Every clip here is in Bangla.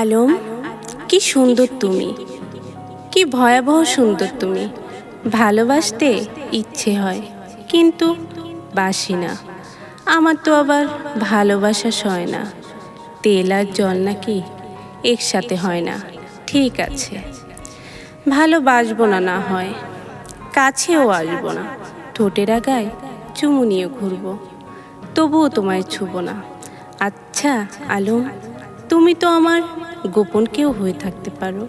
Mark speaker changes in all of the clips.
Speaker 1: আলম, কি সুন্দর তুমি। কি ভয়াবহ সুন্দর তুমি। ভালোবাসতে ইচ্ছে হয়, কিন্তু বাসি না। আমার তো আবার ভালোবাসা সয় না। তেল আর জল নাকি একসাথে হয় না। ঠিক আছে। ভালোবাসবো না না হয়। কাছেও আসব না। ঠোঁটের আগায় চুমু নিয়ে ঘুরবো। তবুও তোমায় ছুবো না। আচ্ছা আলম তুমি তো আমার গোপন কেউ হয়ে থাকতে পারো।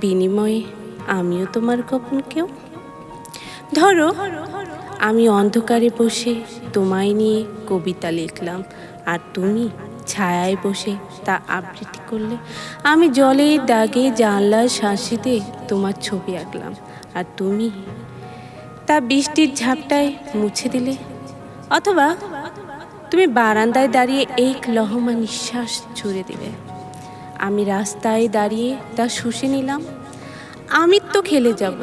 Speaker 1: বিনিময়ে আমিও তোমার গোপন কেউ। ধরো, আমি অন্ধকারে বসে তোমায় নিয়ে কবিতা লিখলাম, আর তুমি ছায়ায় বসে তা আবৃত্তি করলে। আমি জলের দাগে জানলার শাঁসিতে তোমার ছবি আঁকলাম, আর তুমি তা বৃষ্টির ঝাপটায় মুছে দিলে। অথবা তুমি বারান্দায় দাঁড়িয়ে এক লহমা নিঃশ্বাস ছুড়ে দিলে। আমি রাস্তায় দাঁড়িয়ে তা শুষে নিলাম। আমি তো খেলে যাব।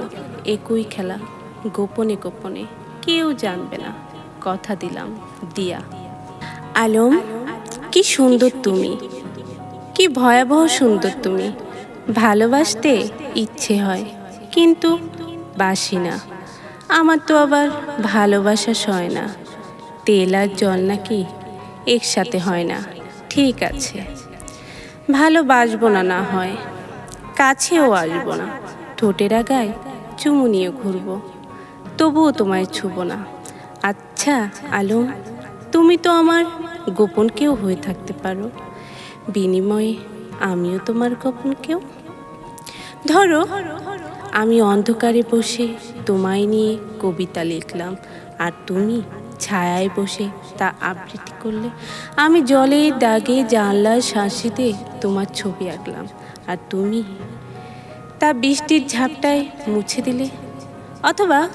Speaker 1: একই খেলা। গোপনে গোপনে। কেউ জানবে না। কথা দিলাম দিয়া। আলম, কি সুন্দর তুমি। কি ভয়াবহ সুন্দর তুমি। ভালোবাসতে ইচ্ছে হয়, কিন্তু বাসি না। আমার তো আবার ভালোবাসা সয় না। তেল আর জল নাকি একসাথে হয় না। ঠিক আছে। ভালোবাসবো না না হয়। কাছেও আসব না। ঠোঁটের আগায় চুমু নিয়ে ঘুরবো। তবুও তোমায় ছুবো না। আচ্ছা আলম, তুমি তো আমার গোপন কেউ হয়ে থাকতে পারো। বিনিময়ে আমিও তোমার গোপন কেউ। ধরো, আমি অন্ধকারে বসে তোমায় নিয়ে কবিতা লিখলাম। আর তুমি ছায়ায় বসে তা আবৃত্তি করলে আমি জলের দাগে জানলার শাঁসিতে তোমার ছবি আঁকলাম। আর তুমি তা বৃষ্টির ঝাপটায় মুছে দিলে। অথবা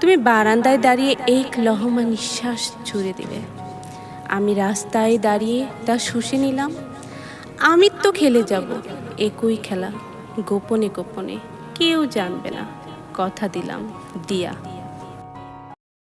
Speaker 1: তুমি বারান্দায় দাঁড়িয়ে এক লহমা নিঃশ্বাস ছুড়ে দিলে। আমি রাস্তায় দাঁড়িয়ে তা শুষে নিলাম। আমি তো খেলে যাব একই খেলা। গোপনে গোপনে কেউ জানবে না। কথা দিলাম, দিয়া।